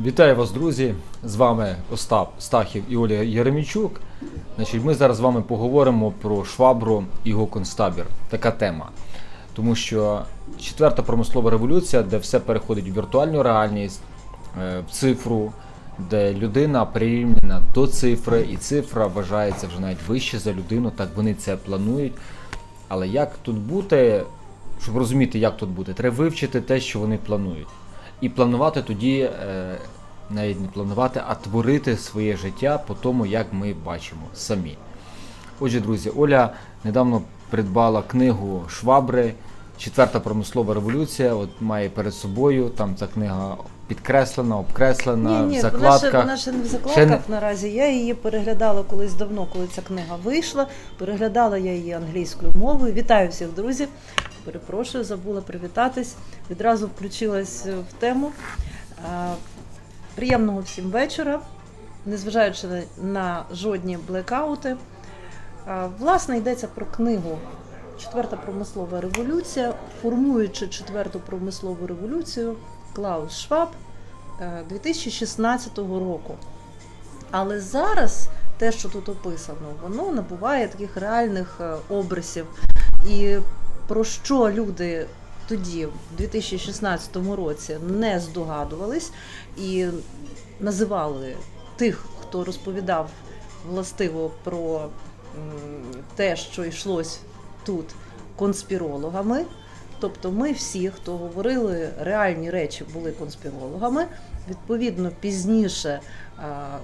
Вітаю вас, друзі! З вами Остап Стахів і Оля Єремійчук. Значить, ми зараз з вами поговоримо про швабру і гоконстабір. Така тема. Тому що четверта промислова революція, де все переходить в віртуальну реальність, е, в цифру, де людина прирівняна до цифри, і цифра вважається вже навіть вище за людину, так вони це планують. Але як тут бути, щоб розуміти, як тут бути, треба вивчити те, що вони планують. І планувати тоді, е, навіть не планувати, а творити своє життя по тому, як ми бачимо самі. Отже, друзі, Оля недавно придбала книгу Швабри, Четверта промислова революція. От має перед собою, там ця книга підкреслена, обкреслена, Ні, в закладках. вона ще, вона ще не в Ще закладках не- наразі. Я її переглядала колись давно, коли ця книга вийшла. Переглядала я її англійською мовою. Вітаю всіх, друзі. Перепрошую, забула привітатись. Відразу включилась в тему. Приємного всім вечора, незважаючи на- жодні блекаути. Власне, йдеться про книгу Четверта промислова революція, формуючи четверту промислову революцію Клаус Шваб е, 2016 року. Але зараз те, що тут описано, воно набуває таких реальних е, обрисів. І про що люди тоді, в 2016 році, не здогадувались і називали тих, хто розповідав властиво про те, що йшлось тут конспірологами. Тобто ми всі, хто говорили реальні речі, були конспірологами. Відповідно, пізніше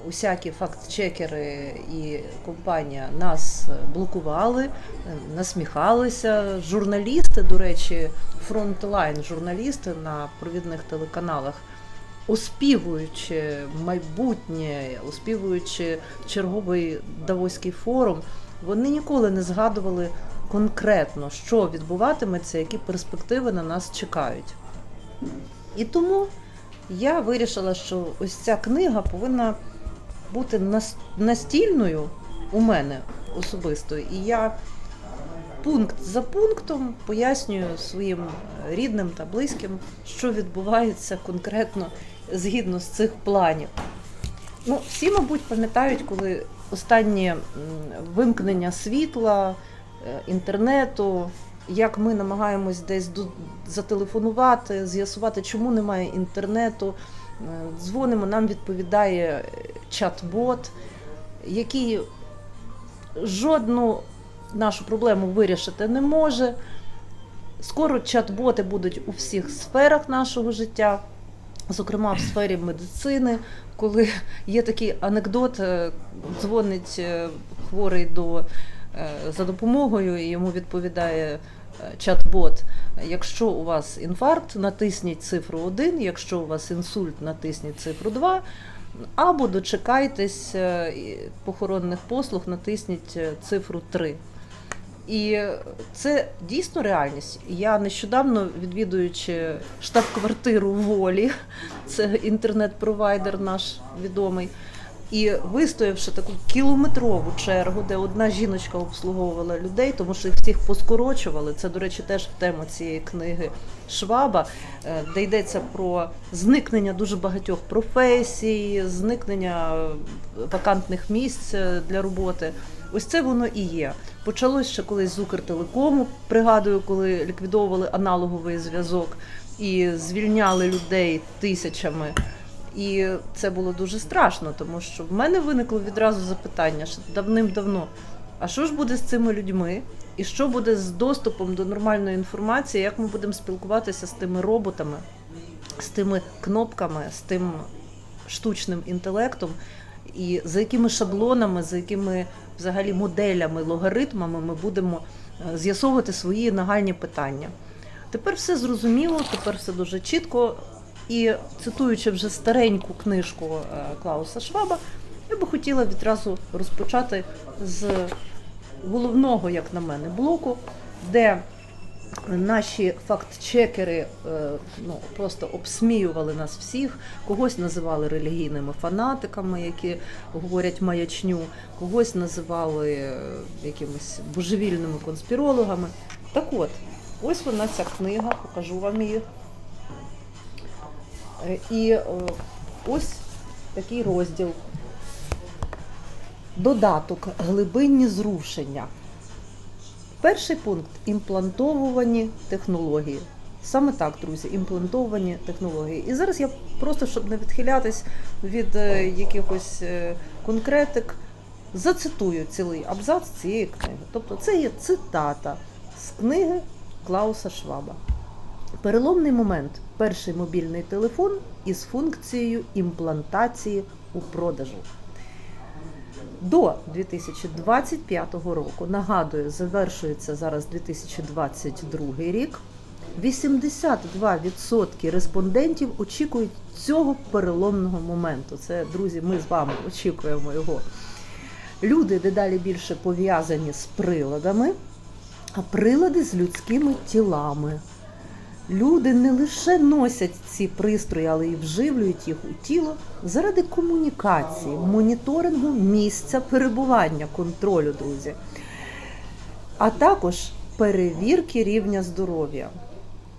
усякі факт-чекери і компанія нас блокували, е, насміхалися. Журналісти, до речі, фронтлайн журналісти на провідних телеканалах, оспівуючи майбутнє, оспівуючи черговий Давоський форум, вони ніколи не згадували конкретно, що відбуватиметься, які перспективи на нас чекають. І тому я вирішила, що ось ця книга повинна бути настільною у мене особисто. І я пункт за пунктом пояснюю своїм рідним та близьким, що відбувається конкретно згідно з цих планів. Ну, всі, мабуть, пам'ятають, коли останнє вимкнення світла, е, інтернету, як ми намагаємось десь зателефонувати, з'ясувати, чому немає інтернету. Е, Дзвонимо, нам відповідає чат-бот, який жодну нашу проблему вирішити не може. Скоро чат-боти будуть у всіх сферах нашого життя, зокрема в сфері медицини, коли є такий анекдот, е, дзвонить е, хворий до, за допомогою, і йому відповідає чат-бот. Якщо у вас інфаркт, натисніть цифру 1, якщо у вас інсульт, натисніть цифру 2, або дочекайтесь е, похоронних послуг, натисніть е, цифру 3. І це дійсно реальність. Я нещодавно відвідуючи штаб-квартиру волі, це інтернет-провайдер наш відомий. І вистоявши таку кілометрову чергу, де одна жіночка обслуговувала людей, тому що їх всіх поскорочували. Це, до речі, теж тема цієї книги Шваба, е, де йдеться про зникнення дуже багатьох професій, зникнення вакантних місць е, для роботи. Ось це воно і є. Почалось ще колись з Укртелекому, пригадую, коли ліквідовували аналоговий зв'язок і звільняли людей тисячами. І це було дуже страшно, тому що в мене виникло відразу запитання що давним-давно: а що ж буде з цими людьми? І що буде з доступом до нормальної інформації? Як ми будемо спілкуватися з тими роботами, з тими кнопками, з тим штучним інтелектом, і за якими шаблонами, за якими взагалі моделями, логаритмами ми будемо е, з'ясовувати свої нагальні питання. Тепер все зрозуміло, тепер все дуже чітко. І цитуючи вже стареньку книжку е, Клауса Шваба, я би хотіла відразу розпочати з головного, як на мене, блоку, де наші факт-чекери е, ну, просто обсміювали нас всіх, когось називали релігійними фанатиками, які говорять маячню, когось називали е, якимись божевільними конспірологами. Так от, ось вона ця книга, покажу вам її. Е, І е, ось такий розділ. Додаток глибинні зрушення. Перший пункт імплантовувані технології. Саме так, друзі, імплантовані технології. І зараз я просто, щоб не відхилятись від е, якихось конкретик, зацитую цілий абзац цієї книги. Тобто це є цитата з книги Клауса Шваба. Переломний момент перший мобільний телефон із функцією імплантації у продажу. До 2025 року, нагадую, завершується зараз 2022 рік. 82% респондентів очікують цього переломного моменту. Це, друзі, ми з вами очікуємо його. Люди дедалі більше пов'язані з приладами, а прилади з людськими тілами. Люди не лише носять ці пристрої, але й вживлюють їх у тіло заради комунікації, моніторингу місця перебування, контролю, друзі, а також перевірки рівня здоров'я.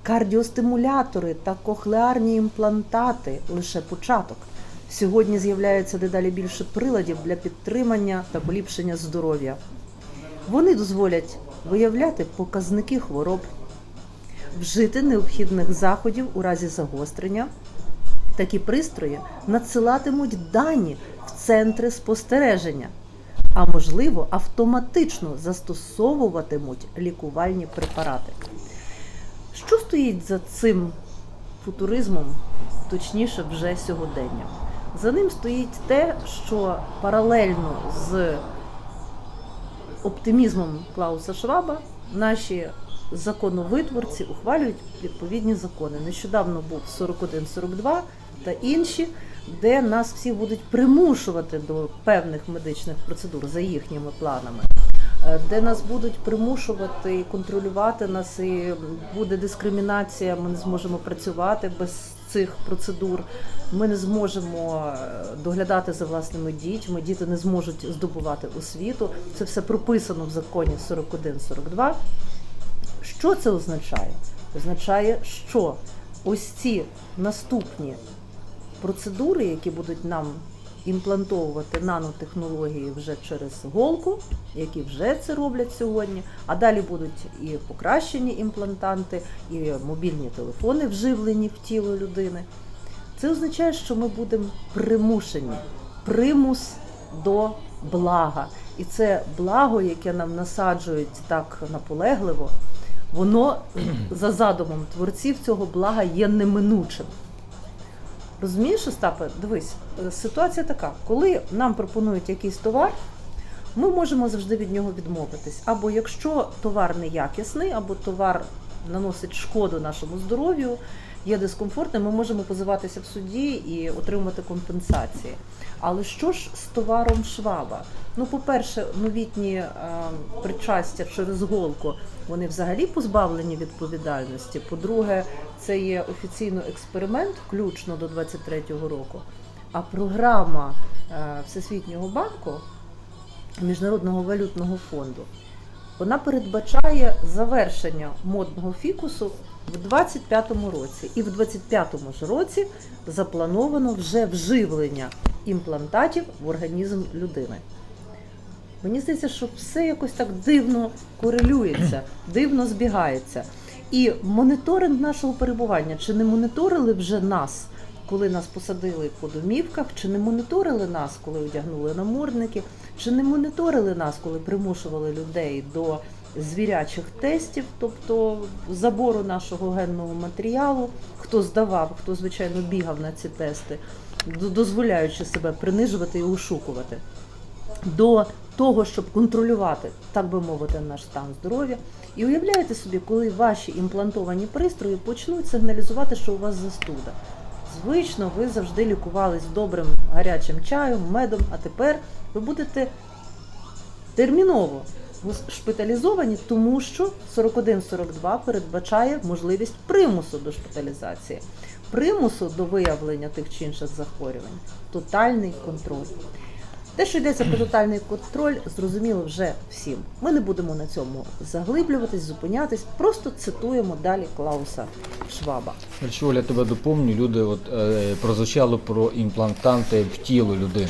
Кардіостимулятори та кохлеарні імплантати лише початок. Сьогодні з'являється дедалі більше приладів для підтримання та поліпшення здоров'я. Вони дозволять виявляти показники хвороб, вжити необхідних заходів у разі загострення. Такі пристрої надсилатимуть дані в центри спостереження, а можливо, автоматично застосовуватимуть лікувальні препарати. Що стоїть за цим футуризмом, точніше, вже сьогодення? За ним стоїть те, що паралельно з оптимізмом Клауса Шваба наші законовитворці ухвалюють відповідні закони. Нещодавно був 41-42 та інші, де нас всі будуть примушувати до певних медичних процедур за їхніми планами. Е, Де нас будуть примушувати і контролювати нас, і буде дискримінація, ми не зможемо працювати без цих процедур. Ми не зможемо е, доглядати за власними дітьми, діти не зможуть здобувати освіту. Це все прописано в законі 41-42. Що це означає? Означає, що ось ці наступні процедури, які будуть нам імплантовувати нанотехнології вже через голку, які вже це роблять сьогодні. А далі будуть і покращені імплантанти, і мобільні телефони вживлені в тіло людини. Це означає, що ми будемо примушені, примус до блага. І це благо, яке нам насаджують так наполегливо, воно за задумом творців цього блага є неминучим. Розумієш, Остапе, дивись, е, ситуація така: коли нам пропонують якийсь товар, ми можемо завжди від нього відмовитись. Або якщо товар неякісний, або товар наносить шкоду нашому здоров'ю, є дискомфортним, ми можемо позиватися в суді і отримати компенсації. Але що ж з товаром шваба? Ну, по-перше, новітні е, причастя через голку вони взагалі позбавлені відповідальності. По-друге, це є офіційно експеримент, включно до 23-го року. А програма е, Всесвітнього банку Міжнародного валютного фонду вона передбачає завершення модного фікусу в 25-му році. І в 25-му ж році заплановано вже вживлення імплантатів в організм людини. Мені здається, що все якось так дивно корелюється, дивно збігається. І моніторинг нашого перебування, чи не моніторили вже нас, коли нас посадили по домівках, чи не моніторили нас, коли одягнули намордники, чи не моніторили нас, коли примушували людей до звірячих тестів, тобто забору нашого генного матеріалу, хто здавав, хто звичайно бігав на ці тести, дозволяючи себе принижувати і ошукувати до того, щоб контролювати, так би мовити, наш стан здоров'я. І уявляєте собі, коли ваші імплантовані пристрої почнуть сигналізувати, що у вас застуда. Звично, ви завжди лікувались добрим гарячим чаєм, медом, а тепер ви будете терміново шпиталізовані, тому що 41-42 передбачає можливість примусу до шпиталізації, примусу до виявлення тих чи інших захворювань, тотальний контроль. Те, що йдеться про тотальний контроль, зрозуміло вже всім. Ми не будемо на цьому заглиблюватись, зупинятись, просто цитуємо далі Клауса Шваба. Якщо Оля тебе доповню, люди от, е, прозвучало про імплантанти в тіло людини.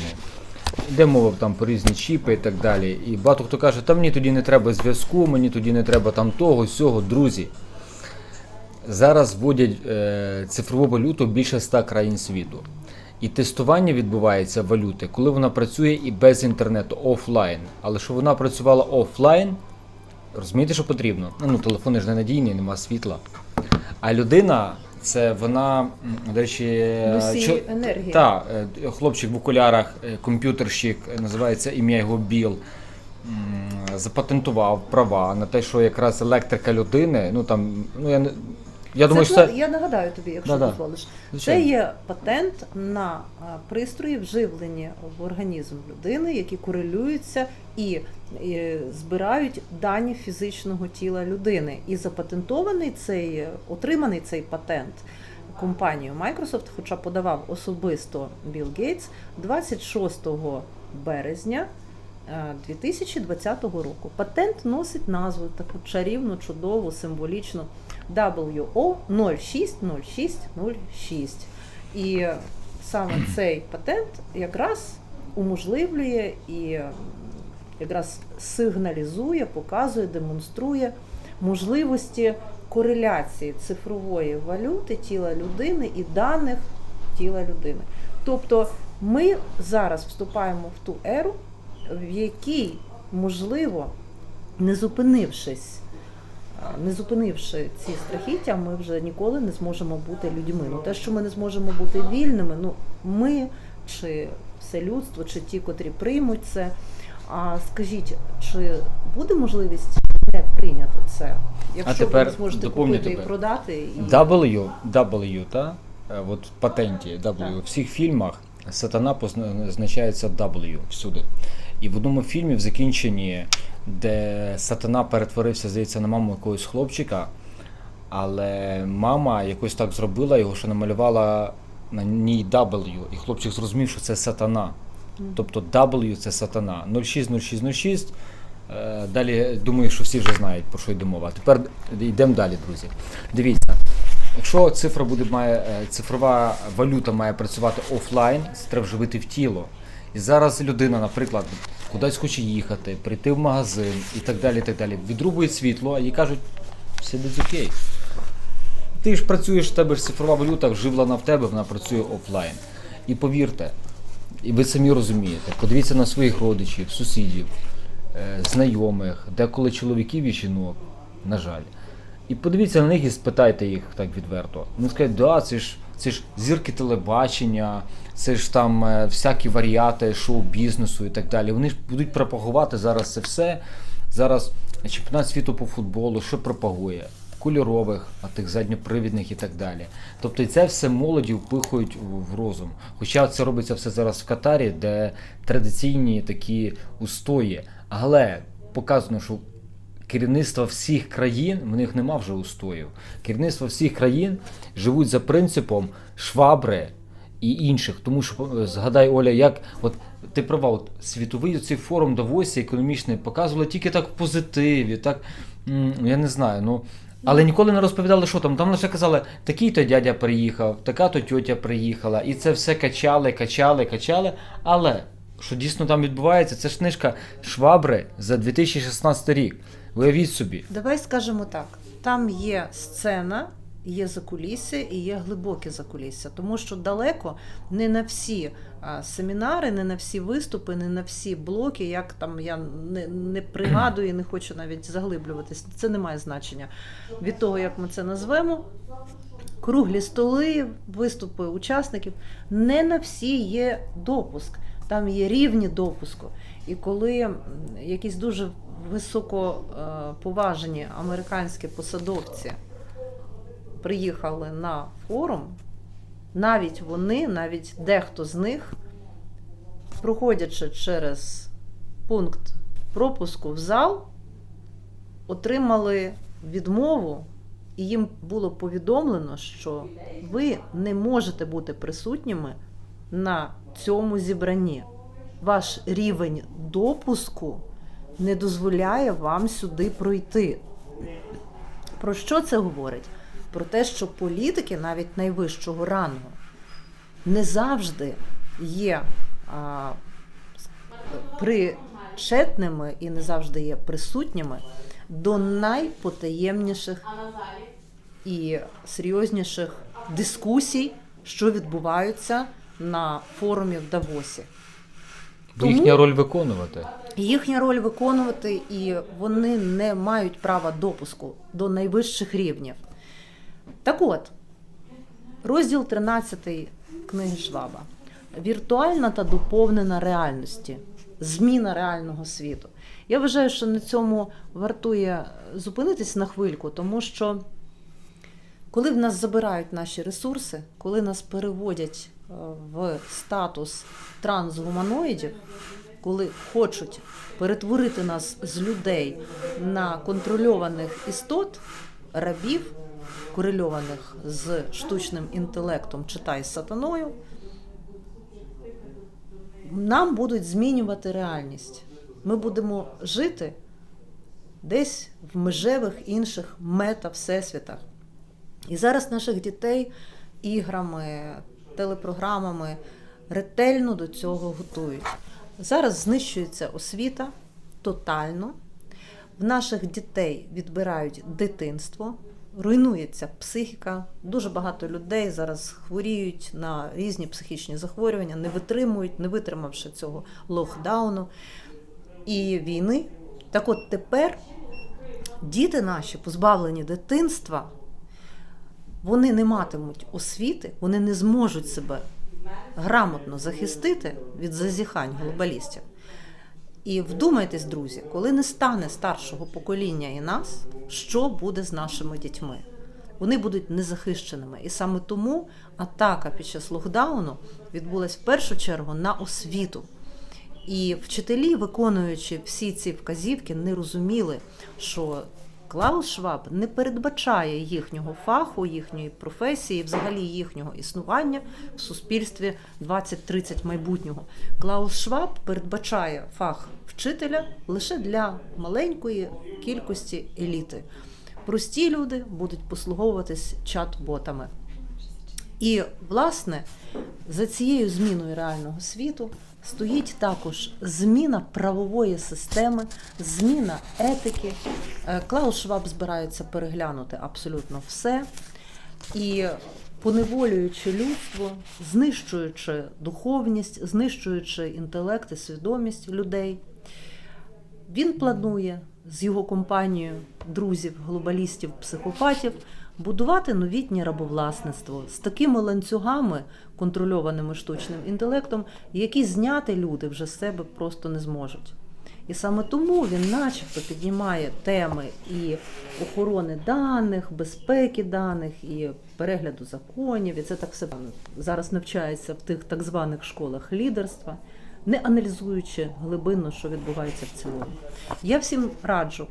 Йде мова там про різні чіпи і так далі. І багато хто каже, та мені тоді не треба зв'язку, мені тоді не треба там того, сього. Друзі. Зараз вводять е, цифрову валюту більше ста країн світу. І тестування відбувається валюти, коли вона працює і без інтернету, офлайн. Але щоб вона працювала офлайн, розумієте, що потрібно? Ну, телефон ж ненадійний, нема світла. А людина, це вона, до речі, е, чо- енергії. та, е, хлопчик в окулярах, е, комп'ютерщик, називається ім'я його Біл. Запатентував права на те, що якраз електрика людини, ну там, ну я не. Я думаю, що це, я нагадаю тобі, якщо Да-да. дозволиш. Звичайно. Це є патент на а, пристрої, вживлені в організм людини, які корелюються і, і збирають дані фізичного тіла людини. І запатентований цей, отриманий цей патент компанією Microsoft, хоча подавав особисто Білл Гейтс 26 березня. е, 2020 року патент носить назву таку чарівну, чудову, символічну WO 060606. І саме цей патент якраз уможливлює і якраз сигналізує, показує, демонструє можливості кореляції цифрової валюти тіла людини і даних тіла людини. Тобто ми зараз вступаємо в ту еру, в якій можливо, не зупинившись не зупинивши ці страхіття, ми вже ніколи не зможемо бути людьми. Ну те, що ми не зможемо бути вільними, ну ми чи все людство, чи ті, котрі приймуть це. А скажіть, чи буде можливість не прийняти це? Якщо тепер ви не зможете купити і тебе. продати, і W, W, та? Е, От в патенті W. Так. У всіх фільмах сатана позначається W всюди. І в одному фільмі в закінченні, де сатана перетворився, здається, на маму якогось хлопчика, але мама якось так зробила його, що намалювала на ній W, і хлопчик зрозумів, що це сатана. Тобто W це сатана. 060606. Е, Далі думаю, що всі вже знають, про що йде мова. А тепер йдемо далі, друзі. Дивіться, якщо цифра буде має е, цифрова валюта має працювати офлайн, це треба вживити в тіло. І зараз людина, наприклад, кудись хоче їхати, прийти в магазин і так далі. і так далі. Відрубують світло, а їй кажуть, все буде окей. Ти ж працюєш, в тебе ж цифрова валюта вживлена в тебе, вона працює офлайн. І повірте, і ви самі розумієте, подивіться на своїх родичів, сусідів, е, знайомих, деколи чоловіків і жінок, на жаль. І подивіться на них і спитайте їх так відверто. Вони скажуть, да, це ж, це ж зірки телебачення, це ж там е, всякі варіати шоу-бізнесу і так далі. Вони ж будуть пропагувати зараз це все. Зараз чемпіонат світу по футболу, що пропагує? Кольорових, а тих задньопривідних і так далі. Тобто і це все молоді впихують в- в розум. Хоча це робиться все зараз в Катарі, де традиційні такі устої. Але показано, що керівництва всіх країн, в них нема вже устоїв. Керівництва всіх країн живуть за принципом швабри і інших. Тому що е, згадай, Оля, як от ти права, от світовий цей форум Давосі економічний показували тільки так в позитиві, так я не знаю. ну. Але ніколи не розповідали, що там. Там лише казали, такий-то дядя приїхав, така-то тьотя приїхала, і це все качали, качали, качали. Але що дійсно там відбувається, це ж книжка Швабри за 2016 рік. Уявіть собі. Давай скажемо так: там є сцена, є закулісся і є глибоке закулісся, тому що далеко не на всі семінари, не на всі виступи, не на всі блоки, як там я не, не пригадую і не хочу навіть заглиблюватись. Це не має значення від того, як ми це назвемо. Круглі столи, виступи учасників. Не на всі є допуск. Там є рівні допуску. І коли якісь дуже високо е, американські посадовці приїхали на форум, навіть вони, навіть дехто з них, проходячи через пункт пропуску в зал, отримали відмову, і їм було повідомлено, що ви не можете бути присутніми на цьому зібранні. ваш рівень допуску не дозволяє вам сюди пройти. Про що це говорить? Про те, що політики навіть найвищого рангу не завжди є а, причетними і не завжди є присутніми до найпотаємніших і серйозніших дискусій, що відбуваються на форумі в Давосі. Бо їхня роль виконувати. Їхня роль виконувати, і вони не мають права допуску до найвищих рівнів. Так от, розділ 13 книги Шваба. Віртуальна та доповнена реальності. Зміна реального світу. Я вважаю, що на цьому вартує зупинитись на хвильку, тому що коли в нас забирають наші ресурси, коли нас переводять в статус трансгуманоїдів, коли хочуть перетворити нас з людей на контрольованих істот, рабів, корельованих з штучним інтелектом, читай сатаною, нам будуть змінювати реальність. Ми будемо жити десь в межевих інших мета-всесвітах. І зараз наших дітей іграми, телепрограмами ретельно до цього готують. Зараз знищується освіта тотально. В наших дітей відбирають дитинство, руйнується психіка. Дуже багато людей зараз хворіють на різні психічні захворювання, не витримують, не витримавши цього локдауну і війни. Так от тепер діти наші, позбавлені дитинства, вони не матимуть освіти, вони не зможуть себе грамотно захистити від зазіхань глобалістів. І вдумайтесь, друзі, коли не стане старшого покоління і нас, що буде з нашими дітьми? Вони будуть незахищеними. І саме тому атака під час локдауну відбулась в першу чергу на освіту. І вчителі, виконуючи всі ці вказівки, не розуміли, що Клаус Шваб не передбачає їхнього фаху, їхньої професії, взагалі їхнього існування в суспільстві 20-30 майбутнього. Клаус Шваб передбачає фах вчителя лише для маленької кількості еліти. Прості люди будуть послуговуватись чат-ботами. І, власне, за цією зміною реального світу стоїть також зміна правової системи, зміна етики. Е, Клаус Шваб збирається переглянути абсолютно все. І поневолюючи людство, знищуючи духовність, знищуючи інтелект і свідомість людей, він планує з його компанією друзів, глобалістів, психопатів будувати новітнє рабовласництво з такими ланцюгами, контрольованими штучним інтелектом, які зняти люди вже з себе просто не зможуть. І саме тому він, начебто, піднімає теми і охорони даних, безпеки даних, і перегляду законів. І це так все зараз навчається в тих так званих школах лідерства, не аналізуючи глибинно, що відбувається в цілому. Я всім раджу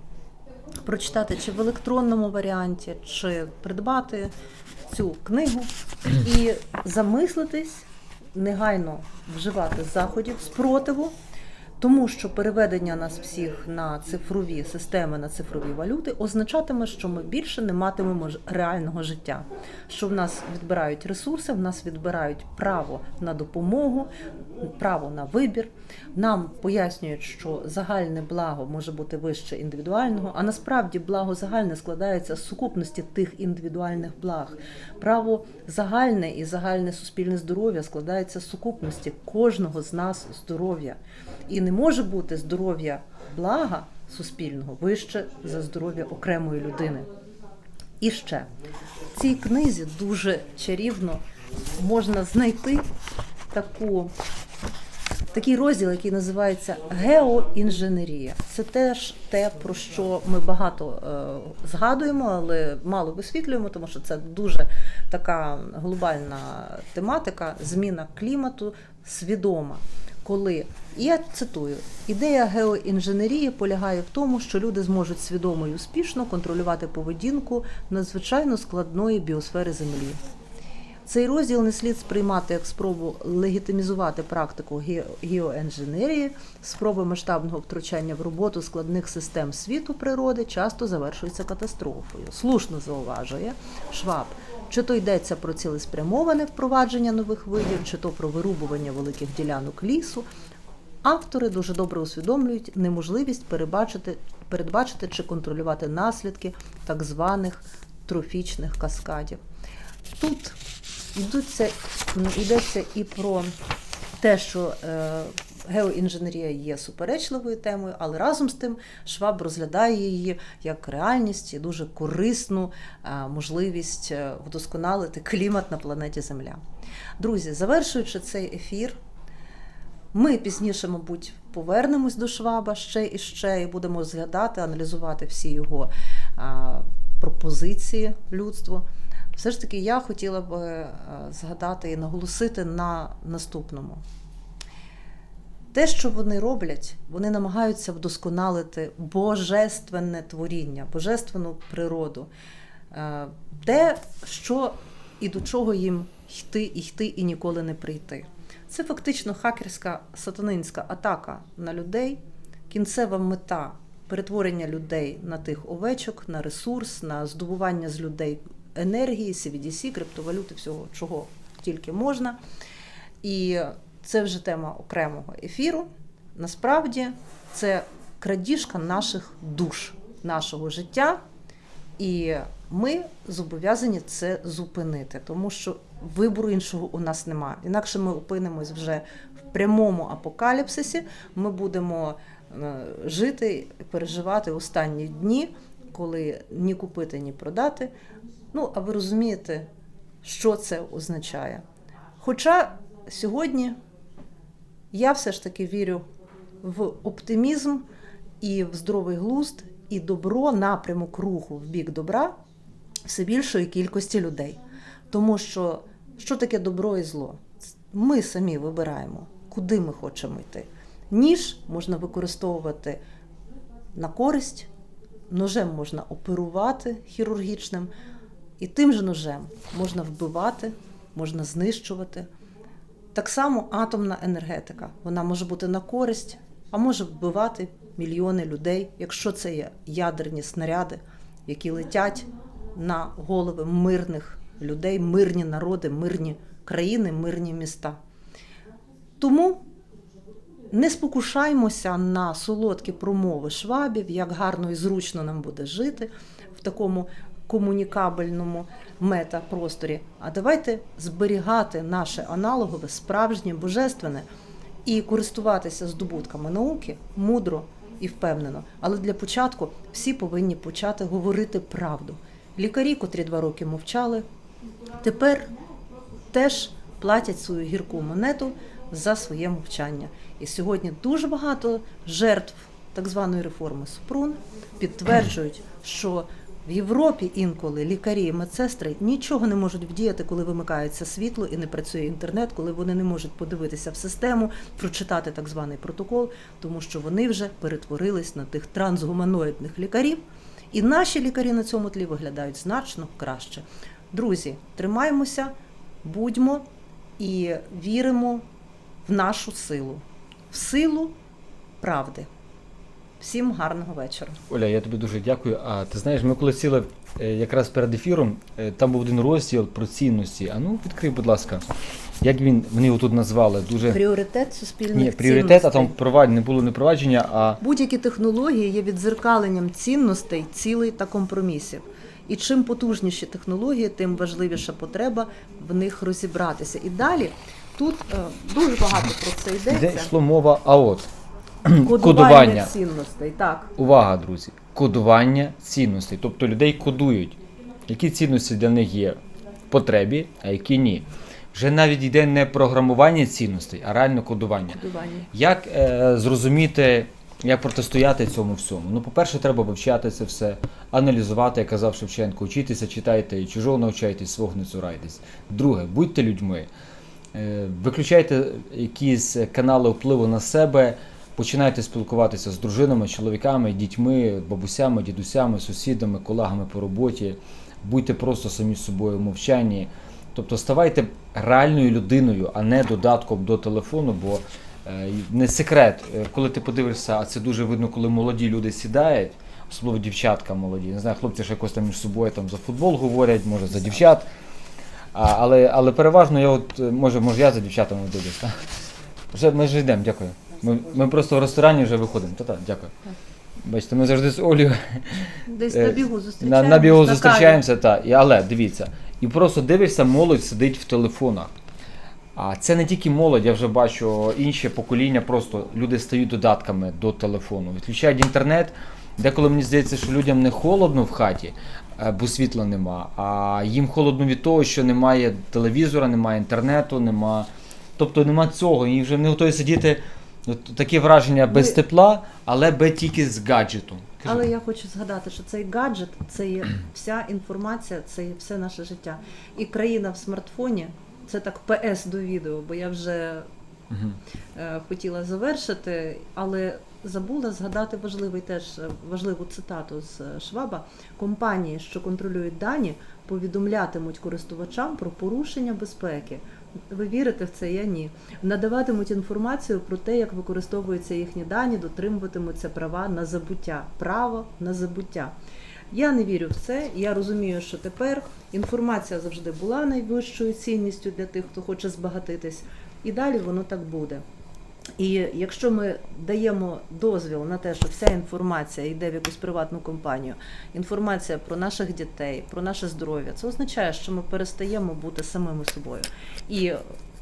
прочитати чи в електронному варіанті, чи придбати цю книгу і замислитись, негайно вживати заходів спротиву, тому що переведення нас всіх на цифрові системи, на цифрові валюти означатиме, що ми більше не матимемо реального життя, що в нас відбирають ресурси, в нас відбирають право на допомогу, право на вибір. Нам пояснюють, що загальне благо може бути вище індивідуального, а насправді благо загальне складається з сукупності тих індивідуальних благ. Право загальне і загальне суспільне здоров'я складається з сукупності кожного з нас здоров'я. І не може бути здоров'я блага суспільного вище за здоров'я окремої людини. І ще в цій книзі дуже чарівно можна знайти таку, такий розділ, який називається Геоінженерія. Це теж те, про що ми багато е, згадуємо, але мало висвітлюємо, тому що це дуже така глобальна тематика, зміна клімату свідома. Коли я цитую, ідея геоінженерії полягає в тому, що люди зможуть свідомо і успішно контролювати поведінку надзвичайно складної біосфери Землі. Цей розділ не слід сприймати як спробу легітимізувати практику ге- геоінженерії. Спроби масштабного втручання в роботу складних систем світу природи часто завершуються катастрофою. Слушно зауважує Шваб. Чи то йдеться про цілеспрямоване впровадження нових видів, чи то про вирубування великих ділянок лісу. Автори дуже добре усвідомлюють неможливість перебачити, передбачити чи контролювати наслідки так званих трофічних каскадів. Тут йдеться і про те, що е, геоінженерія є суперечливою темою, але разом з тим Шваб розглядає її як реальність і дуже корисну е, можливість е, вдосконалити клімат на планеті Земля. Друзі, завершуючи цей ефір, ми пізніше, мабуть, повернемось до Шваба ще і ще, і будемо згадати, аналізувати всі його пропозиції людству. Все ж таки, я хотіла б е, згадати і наголосити на наступному. Те, що вони роблять, вони намагаються вдосконалити божественне творіння, божественну природу. Е, Те, що і до чого їм йти, і йти, і ніколи не прийти. Це фактично хакерська сатанинська атака на людей, кінцева мета перетворення людей на тих овечок, на ресурс, на здобування з людей енергії, CBDC, криптовалюти, всього чого тільки можна. І це вже тема окремого ефіру. Насправді це крадіжка наших душ, нашого життя. І ми зобов'язані це зупинити, тому що вибору іншого у нас немає. Інакше ми опинимось вже в прямому апокаліпсисі. Ми будемо е, жити, переживати останні дні, коли ні купити, ні продати. Ну, а ви розумієте, що це означає. Хоча сьогодні я все ж таки вірю в оптимізм і в здоровий глузд, і добро, напрямок руху в бік добра все більшої кількості людей. Тому що що таке добро і зло? Ми самі вибираємо, куди ми хочемо йти. Ніж можна використовувати на користь, ножем можна оперувати хірургічним, і тим же ножем можна вбивати, можна знищувати. Так само атомна енергетика. Вона може бути на користь, а може вбивати мільйони людей, якщо це є ядерні снаряди, які летять на голови мирних людей, мирні народи, мирні країни, мирні міста. Тому не спокушаймося на солодкі промови швабів, як гарно і зручно нам буде жити в такому комунікабельному метапросторі. А давайте зберігати наше аналогове, справжнє, божественне і користуватися здобутками науки мудро і впевнено. Але для початку всі повинні почати говорити правду. Лікарі, котрі два роки мовчали, тепер теж платять свою гірку монету за своє мовчання. І сьогодні дуже багато жертв так званої реформи Супрун підтверджують, що в Європі інколи лікарі і медсестри нічого не можуть вдіяти, коли вимикається світло і не працює інтернет, коли вони не можуть подивитися в систему, прочитати так званий протокол, тому що вони вже перетворились на тих трансгуманоїдних лікарів. І наші лікарі на цьому тлі виглядають значно краще. Друзі, тримаємося, будьмо і віримо в нашу силу, в силу правди. Всім гарного вечора. Оля, я тобі дуже дякую. А ти знаєш, ми коли сіли е, якраз перед ефіром, е, там був один розділ про цінності. А ну відкрий, будь ласка, як він вони його тут назвали? Дуже Пріоритет суспільних ні, пріоритет, а там провад не було не провадження, а Будь-які технології є відзеркаленням цінностей, цілей та компромісів. І чим потужніші технології, тим важливіша потреба в них розібратися. І далі тут е, дуже багато про це де йдеться. йшло мова. А от Кодування, кодування. цінностей. Так. Увага, друзі! Кодування цінностей. Тобто людей кодують, які цінності для них є в потребі, а які ні. Вже навіть йде не програмування цінностей, а реально кодування. Кодування. Як е, зрозуміти, як протистояти цьому всьому? Ну, по-перше, треба вивчати це все, аналізувати, як казав Шевченко, учитися, читайте, і чужого навчайтесь, свого не цурайтесь. Друге, будьте людьми, е, виключайте якісь канали впливу на себе, починайте спілкуватися з дружинами, чоловіками, дітьми, бабусями, дідусями, сусідами, колегами по роботі. Будьте просто самі з собою в мовчанні. Тобто ставайте реальною людиною, а не додатком до телефону, бо е, не секрет, е, коли ти подивишся, а це дуже видно, коли молоді люди сідають, особливо дівчатка молоді. Не знаю, хлопці ж якось там між собою там за футбол говорять, може за дівчат. А, але, але переважно я от, е, може, може я за дівчатами дивлюсь. Вже ми вже йдемо, дякую. Ми, ми просто в ресторані вже виходимо. Та-та, дякую. Бачите, ми завжди з Олею Десь Е, на бігу на, зустрічаємось. на бігу каві. зустрічаємося, та. І, але дивіться, і просто дивишся, молодь сидить в телефонах. А це не тільки молодь, я вже бачу інше покоління, просто люди стають додатками до телефону, відключають інтернет. Деколи мені здається, що людям не холодно в хаті, е, бо світла нема, а їм холодно від того, що немає телевізора, немає інтернету, нема. Тобто нема цього, і вже не готові сидіти. От таке враження без тепла, але без тільки з гаджетом. Кажи. Але я хочу згадати, що цей гаджет це є вся інформація, це є все наше життя. І країна в смартфоні це так ПС до відео, бо я вже е, хотіла завершити, але забула згадати важливий теж е, важливу цитату з е, Шваба. Компанії, що контролюють дані, повідомлятимуть користувачам про порушення безпеки. Ви вірите в це? Я ні. Надаватимуть інформацію про те, як використовуються їхні дані, дотримуватимуться права на забуття. Право на забуття. Я не вірю в це. Я розумію, що тепер інформація завжди була найвищою цінністю для тих, хто хоче збагатитись, і далі воно так буде. І якщо ми даємо дозвіл на те, що вся інформація йде в якусь приватну компанію, інформація про наших дітей, про наше здоров'я, це означає, що ми перестаємо бути самими собою. І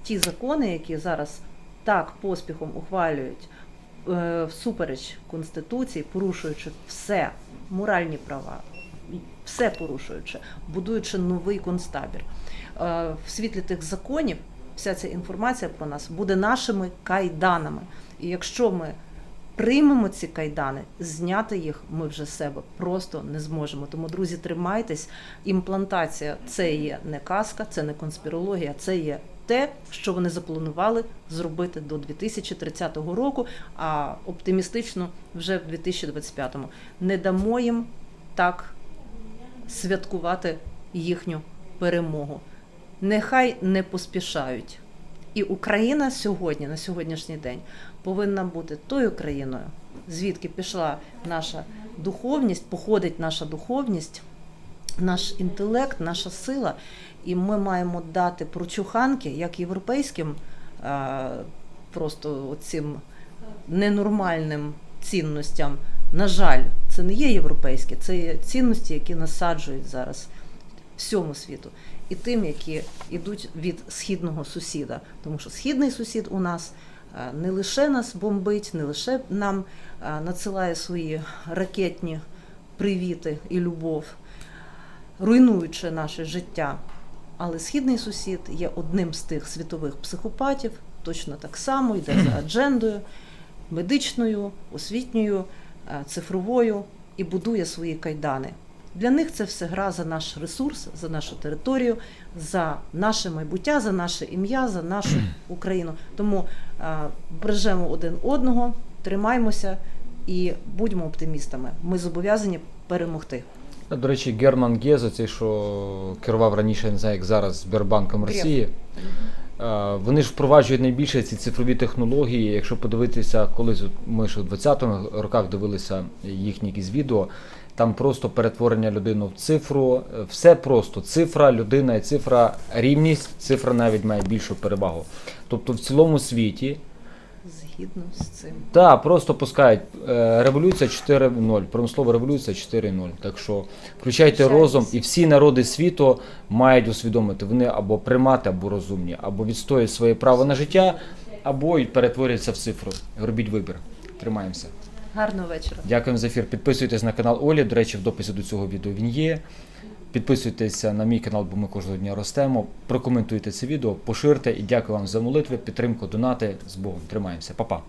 ті закони, які зараз так поспіхом ухвалюють е, всупереч конституції, порушуючи все, моральні права, все порушуючи, будуючи новий концтабір. Е, В світлі тих законів вся ця інформація про нас буде нашими кайданами. І якщо ми приймемо ці кайдани, зняти їх ми вже з себе просто не зможемо. Тому, друзі, тримайтесь. Імплантація це є не казка, це не конспірологія, це є те, що вони запланували зробити до 2030 року, а оптимістично вже в 2025. Не дамо їм так святкувати їхню перемогу. Нехай не поспішають. І Україна сьогодні, на сьогоднішній день, повинна бути тою країною, звідки пішла наша духовність, походить наша духовність, наш інтелект, наша сила. І ми маємо дати прочуханки як європейським просто цим ненормальним цінностям. На жаль, це не є європейські, це є цінності, які насаджують зараз всьому світу, і тим, які йдуть від східного сусіда. Тому що східний сусід у нас е, не лише нас бомбить, не лише нам е, надсилає свої ракетні привіти і любов, руйнуючи наше життя. Але східний сусід є одним з тих світових психопатів, точно так само йде за аджендою медичною, освітньою, е, цифровою і будує свої кайдани. Для них це все гра за наш ресурс, за нашу територію, за наше майбуття, за наше ім'я, за нашу Україну. Тому е, бережемо один одного, тримаймося і будьмо оптимістами. Ми зобов'язані перемогти. До речі, Герман Гезо, цей, що керував раніше, не знаю, як зараз Сбербанком Росії. е, Вони ж впроваджують найбільше ці цифрові технології. Якщо подивитися, колись ми ж у 20-х роках дивилися їхні якісь відео, там просто перетворення людини в цифру, е, все просто цифра, людина і цифра, рівність, цифра навіть має більшу перевагу. Тобто в цілому світі Згідно з цим. так, просто пускають е, революція 4.0, промислова революція 4.0. Так що включайте розум, і всі народи світу мають усвідомити, вони або примати, або розумні, або відстоюють своє право на життя, або перетворюються в цифру. Робіть вибір. Тримаємося. Гарного вечора. Дякуємо за ефір. Підписуйтесь на канал Олі. До речі, в дописі до цього відео він є. Підписуйтеся на мій канал, бо ми кожного дня ростемо. Прокоментуйте це відео, поширте і дякую вам за молитви, підтримку, донати. З Богом. Тримаємося. Па-па.